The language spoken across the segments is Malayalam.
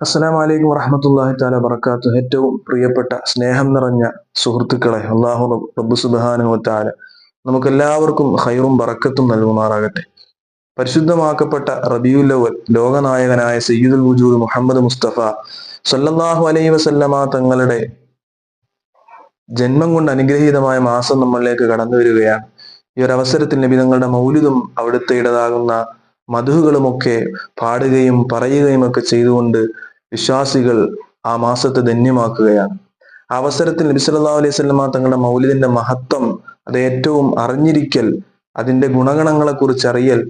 അസ്സലാം വലൈക്കും വറഹമത്തല്ലാഹി താല വർക്കാത്തു ഏറ്റവും പ്രിയപ്പെട്ട സ്നേഹം നിറഞ്ഞ സുഹൃത്തുക്കളെ അള്ളാഹു റബ്ബു നമുക്ക് എല്ലാവർക്കും ഹൈറും ബറക്കത്തും നൽകുമാറാകട്ടെ. പരിശുദ്ധമാക്കപ്പെട്ട റബിയുല്ലവൽ ലോകനായകനായ സയ്യിദുൽ വുജൂദ് മുഹമ്മദ് മുസ്തഫ സല്ലല്ലാഹു അലൈഹി വസല്ലമ തങ്ങളുടെ ജന്മം കൊണ്ട് അനുഗ്രഹീതമായ മാസം നമ്മളിലേക്ക് കടന്നു വരികയാണ് ഈ ഒരു അവസരത്തിൽ നബി തങ്ങളുടെ മൗലിദും അവിടുത്തെ ഇടതാകുന്ന മധുകളുമൊക്കെ പാടുകയും പറയുകയും ഒക്കെ ചെയ്തുകൊണ്ട് വിശ്വാസികൾ ആ മാസത്തെ ധന്യമാക്കുകയാണ്. അവസരത്തിൽ നബി സല്ലാ അലൈഹി സ്വലമ തങ്ങളുടെ മൗലിദിന്റെ മഹത്വം അത് ഏറ്റവും അറിഞ്ഞിരിക്കൽ അതിന്റെ ഗുണഗണങ്ങളെ കുറിച്ച് അറിയൽ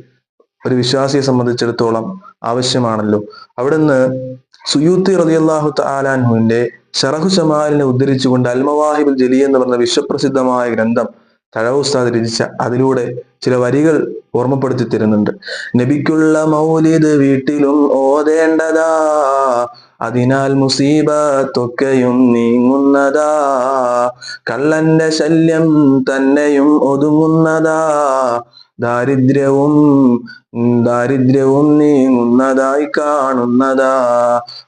ഒരു വിശ്വാസിയെ സംബന്ധിച്ചിടത്തോളം ആവശ്യമാണല്ലോ. അവിടുന്ന് സുയൂത്തി റളിയല്ലാഹു തആലാൻഹുവിന്റെ ഷറഹു ഷമാലിനെ ഉദ്ധരിച്ചുകൊണ്ട് അൽമവാഹിബുൽ ജലി എന്ന് പറഞ്ഞ വിശ്വപ്രസിദ്ധമായ ഗ്രന്ഥം തഴവ് ഉസ്താദ് രചിച്ച അതിലൂടെ ചില വരികൾ ഓർമ്മപ്പെടുത്തി തരുന്നുണ്ട്. നബിക്കുള്ള മൗലിദ് വീട്ടിലും ഓതേണ്ടതാ അതിനാൽ മുസീബത്തൊക്കെയും നീങ്ങുന്നതാ. കള്ളന്റെ ശല്യം തന്നെയും ഒതുങ്ങുന്നതാ. ദാരിദ്ര്യവും ദാരിദ്ര്യവും നീങ്ങുന്നതായി കാണുന്നതാ.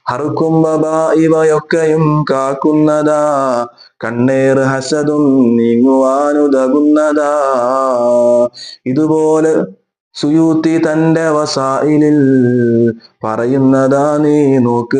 ഹറുക്കുംബ ഇവയൊക്കെയും കാക്കുന്നതാ. കണ്ണേർ ഹസതും നീങ്ങുവാനുതകുന്നതാ. ഇതുപോലെ സുയൂത്തി തന്റെ വസായിലിൽ പറയുന്നതാ നീ നോക്ക്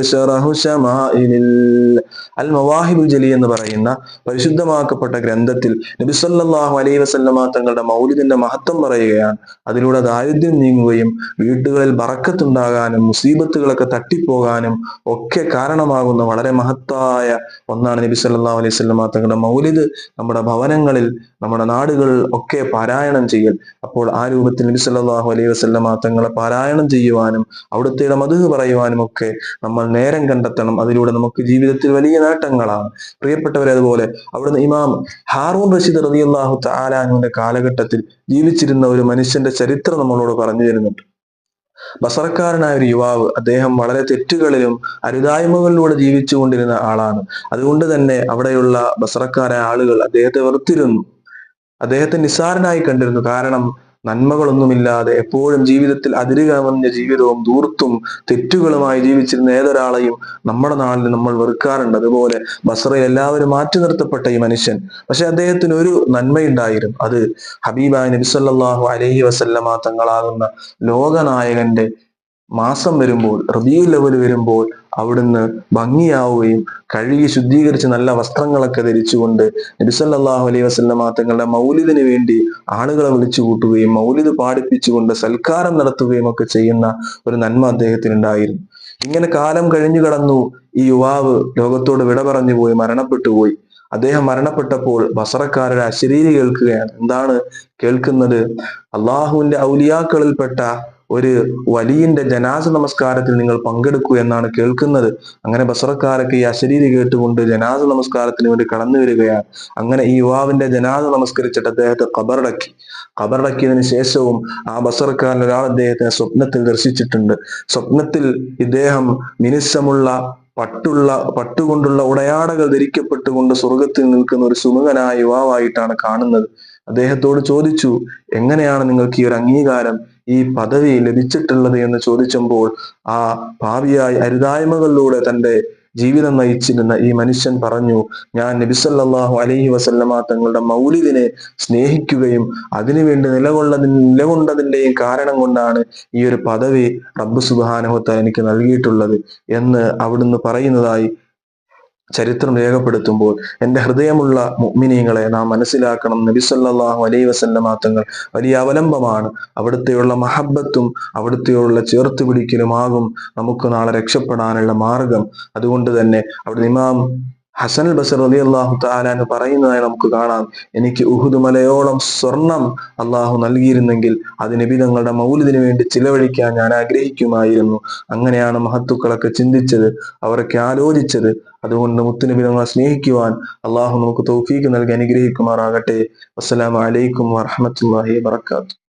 അൽ മവാഹിബുൽ ജലി എന്ന് പറയുന്ന പരിശുദ്ധമാക്കപ്പെട്ട ഗ്രന്ഥത്തിൽ നബി സല്ലല്ലാഹു അലൈഹി വസല്ലമ തങ്ങളുടെ മൗലിദിന്റെ മഹത്വം പറയുകയാണ്. അതിലൂടെ ദാരിദ്ര്യം നീങ്ങുകയും വീട്ടുകളിൽ ബറക്കത്തുണ്ടാകാനും മുസീബത്തുകളൊക്കെ തട്ടിപ്പോകാനും ഒക്കെ കാരണമാകുന്ന വളരെ മഹത്തായ ഒന്നാണ് നബി സല്ലല്ലാഹു അലൈഹി വസല്ലമ തങ്ങളുടെ മൗലിദ് നമ്മുടെ ഭവനങ്ങളിൽ നമ്മുടെ നാടുകളിൽ ഒക്കെ പാരായണം ചെയ്യൽ. അപ്പോൾ ആ രൂപത്തിൽ നബി സല്ലല്ലാഹു അലൈഹി വസല്ലമ തങ്ങളെ പാരായണം ചെയ്യുവാനും അവിടുത്തെ മധു പറയുവാനും ഒക്കെ നമ്മൾ നേരം കണ്ടെത്തണം. അതിലൂടെ നമുക്ക് ജീവിതത്തിൽ വലിയ നേട്ടങ്ങളാണ്. പ്രിയപ്പെട്ടവരെ അതുപോലെ അവിടുന്ന് ഇമാം ഹാറൂൺ റഷീദ് റബിയല്ലാഹു തആലാനുവിന്റെ കാലഘട്ടത്തിൽ ജീവിച്ചിരുന്ന ഒരു മനുഷ്യന്റെ ചരിത്രം നമ്മളോട് പറഞ്ഞു തരുന്നുണ്ട്. ബസറക്കാരനായ ഒരു യുവാവ് അദ്ദേഹം വളരെ തെറ്റുകളിലും അരുതായ്മകളിലൂടെ ജീവിച്ചുകൊണ്ടിരുന്ന ആളാണ്. അതുകൊണ്ട് തന്നെ അവിടെയുള്ള ബസറക്കാരായ ആളുകൾ അദ്ദേഹത്തെ വെറുത്തിരുന്നു. അദ്ദേഹത്തെ നിസ്സാരനായി കണ്ടിരുന്നു. കാരണം നന്മകളൊന്നുമില്ലാതെ എപ്പോഴും ജീവിതത്തിൽ അതിരുകമഞ്ഞ ജീവിതവും ദൂർത്തും തെറ്റുകളുമായി ജീവിച്ചിരുന്ന ഏതൊരാളെയും നമ്മുടെ നാളിൽ നമ്മൾ വെറുക്കാറുണ്ട്. അതുപോലെ ബസറയിൽ എല്ലാവരും മാറ്റി നിർത്തപ്പെട്ട ഈ മനുഷ്യൻ. പക്ഷെ അദ്ദേഹത്തിന് ഒരു നന്മയുണ്ടായിരുന്നു. അത് ഹബീബായ നബിസല്ലാഹു അലഹി വസല്ലമ തങ്ങളാകുന്ന ലോകനായകന്റെ മാസം വരുമ്പോൾ റബീ ലെവൽ വരുമ്പോൾ അവിടുന്ന് ഭംഗിയാവുകയും കഴുകി ശുദ്ധീകരിച്ച് നല്ല വസ്ത്രങ്ങളൊക്കെ ധരിച്ചുകൊണ്ട് നബിസല്ലാഹു അലൈഹി വസല്ലമ തങ്ങളുടെ മൗലിദിന് വേണ്ടി ആളുകളെ വിളിച്ചു കൂട്ടുകയും മൗലിദ് പാടിപ്പിച്ചുകൊണ്ട് സൽക്കാരം നടത്തുകയും ഒക്കെ ചെയ്യുന്ന ഒരു നന്മ അദ്ദേഹത്തിന് ഉണ്ടായിരുന്നു. ഇങ്ങനെ കാലം കഴിഞ്ഞു കടന്നു. ഈ യുവാവ് ലോകത്തോട് വിട പറഞ്ഞു പോയി മരണപ്പെട്ടു പോയി. അദ്ദേഹം മരണപ്പെട്ടപ്പോൾ ബസറക്കാരുടെ അശരീരി കേൾക്കുകയാണ്. എന്താണ് കേൾക്കുന്നത്? അള്ളാഹുവിന്റെ ഔലിയാക്കളിൽപ്പെട്ട ഒരു വലിയന്റെ ജനാസ നമസ്കാരത്തിൽ നിങ്ങൾ പങ്കെടുക്കൂ എന്നാണ് കേൾക്കുന്നത്. അങ്ങനെ ബസറക്കാരൊക്കെ ഈ അശരീരി കേട്ടുകൊണ്ട് ജനാസ നമസ്കാരത്തിന് വേണ്ടി കടന്നു വരികയാണ്. അങ്ങനെ ഈ യുവാവിന്റെ ജനാസ നമസ്കരിച്ചിട്ട് അദ്ദേഹത്തെ കബറടക്കി ഖബറടക്കിയതിനു ശേഷവും ആ ബസറക്കാരൻ ഒരാൾ അദ്ദേഹത്തിനെ സ്വപ്നത്തിൽ ദർശിച്ചിട്ടുണ്ട്. സ്വപ്നത്തിൽ ഇദ്ദേഹം മിനുസമുള്ള പട്ടുള്ള പട്ടുകൊണ്ടുള്ള ഉടയാടകൾ ധരിക്കപ്പെട്ടുകൊണ്ട് സ്വർഗത്തിൽ നിൽക്കുന്ന ഒരു സുമുഖനായ യുവാവായിട്ടാണ് കാണുന്നത്. അദ്ദേഹത്തോട് ചോദിച്ചു എങ്ങനെയാണ് നിങ്ങൾക്ക് ഈ ഒരു അംഗീകാരം? ഈ പദവി ലഭിച്ചിട്ടുള്ളത് എന്ന് ചോദിച്ചപ്പോൾ ആ ഭാവിയായി അരുതായ്മകളിലൂടെ തന്റെ ജീവിതം നയിച്ചിരുന്ന ഈ മനുഷ്യൻ പറഞ്ഞു ഞാൻ നബിസല്ലാഹു അലൈഹി വസല്ലമ തങ്ങളുടെ മൗലിദിനെ സ്നേഹിക്കുകയും അതിനുവേണ്ടി നിലകൊള്ളതി നിലകൊണ്ടതിന്റെയും കാരണം കൊണ്ടാണ് ഈ ഒരു പദവി റബ്ബ് സുബാനഹത്ത എനിക്ക് നൽകിയിട്ടുള്ളത് എന്ന് അവിടുന്ന് പറയുന്നതായി ചരിത്രം രേഖപ്പെടുത്തുമ്പോൾ എന്റെ ഹൃദയമുള്ള മുഅ്മിനീങ്ങളെ നാം മനസ്സിലാക്കണം. നബിസല്ലാഹു അലൈ വസല്ലമ തങ്ങൾ വലിയ അവലംബമാണ്. അവിടുത്തെയുള്ള മഹബത്തും അവിടുത്തെയുള്ള ചേർത്ത് പിടിക്കലുമാകും നമുക്ക് നാളെ രക്ഷപ്പെടാനുള്ള മാർഗം. അതുകൊണ്ട് തന്നെ അവിടെ ഇമാം ഹസൻ ബസർ അലി അള്ളാഹു താലാന്ന് പറയുന്നതായി നമുക്ക് കാണാം. എനിക്ക് ഉഹുദ് മലയോളം സ്വർണം അള്ളാഹു നൽകിയിരുന്നെങ്കിൽ അത് നബി തങ്ങളുടെ മൗലിദിന് വേണ്ടി ചിലവഴിക്കാൻ ഞാൻ ആഗ്രഹിക്കുമായിരുന്നു. അങ്ങനെയാണ് മഹത്തുക്കളൊക്കെ ചിന്തിച്ചത് അവരൊക്കെ ആലോചിച്ചത്. അതുകൊണ്ട് മുത്തുനബി നമ്മളെ സ്നേഹിക്കുവാൻ അള്ളാഹു നമുക്ക് തൗഫീക്ക് നൽകി അനുഗ്രഹിക്കുമാറാകട്ടെ. അസ്സലാമു അലൈക്കും വറഹമത്തല്ലാഹി വാത്തു